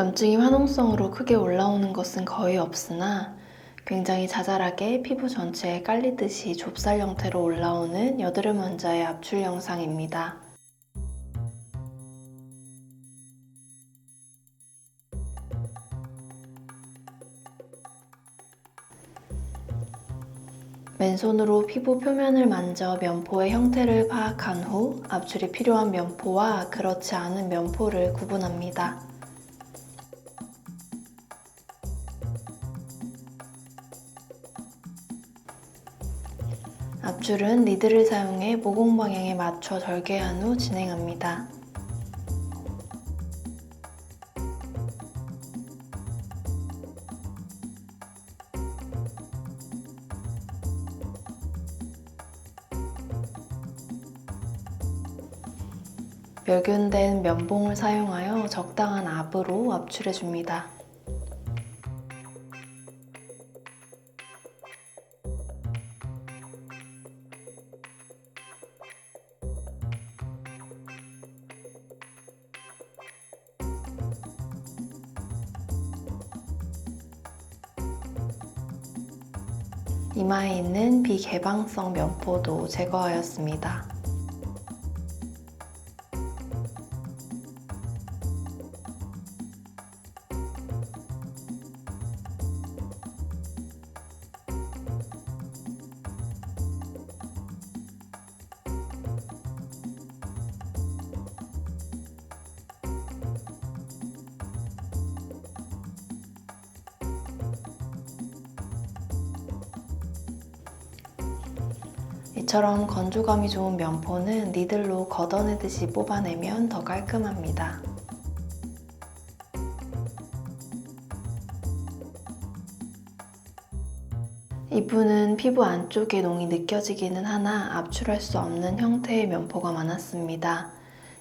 염증이 화농성으로 크게 올라오는 것은 거의 없으나 굉장히 자잘하게 피부 전체에 깔리듯이 좁쌀 형태로 올라오는 여드름 환자의 압출 영상입니다. 맨손으로 피부 표면을 만져 면포의 형태를 파악한 후 압출이 필요한 면포와 그렇지 않은 면포를 구분합니다. 압출은 리드를 사용해 모공 방향에 맞춰 절개한 후 진행합니다. 멸균된 면봉을 사용하여 적당한 압으로 압출해 줍니다. 이마에 있는 비개방성 면포도 제거하였습니다. 이처럼 건조감이 좋은 면포는 니들로 걷어내듯이 뽑아내면 더 깔끔합니다. 이분은 피부 안쪽에 농이 느껴지기는 하나 압출할 수 없는 형태의 면포가 많았습니다.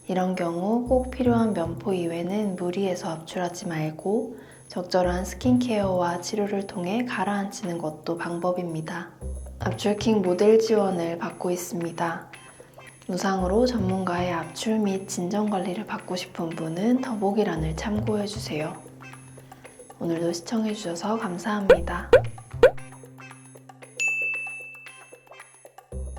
이런 경우 꼭 필요한 면포 이외는 무리해서 압출하지 말고 적절한 스킨케어와 치료를 통해 가라앉히는 것도 방법입니다. 압출킹 모델 지원을 받고 있습니다. 무상으로 전문가의 압출 및 진정 관리를 받고 싶은 분은 더보기란을 참고해 주세요. 오늘도 시청해 주셔서 감사합니다.